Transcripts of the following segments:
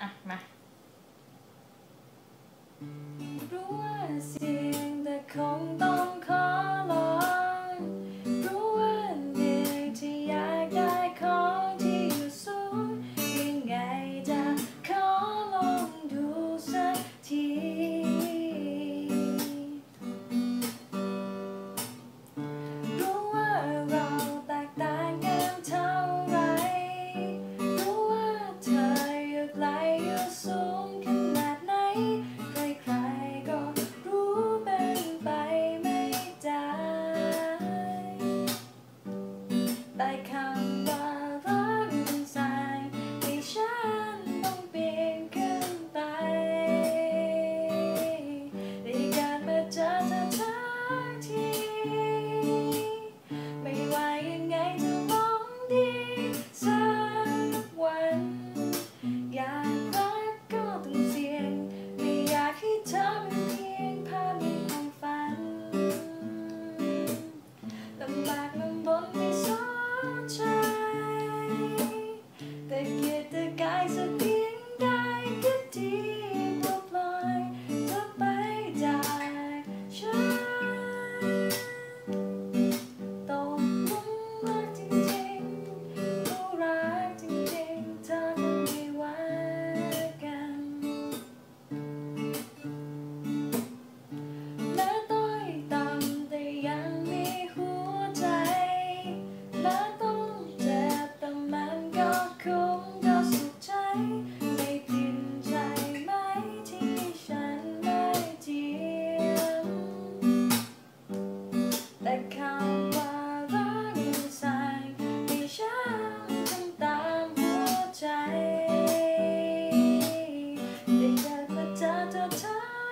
อะ มา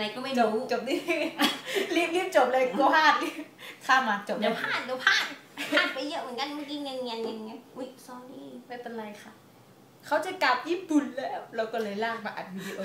อะไรก็ไม่รู้จบนี่รีบรีบจบเลยกลัพลาดข้ามาจบเดี๋ยวพลาดเดี๋ยวพลาดพลาดไปเยอะเหมือนกันเมื่อกี้เงียนเงียนเงียนอุ๊ย sorry ไม่เป็นไรค่ะ เขาจะกลับญี่ปุ่นแล้ว เราก็เลยลากมาอัดวิดีโอ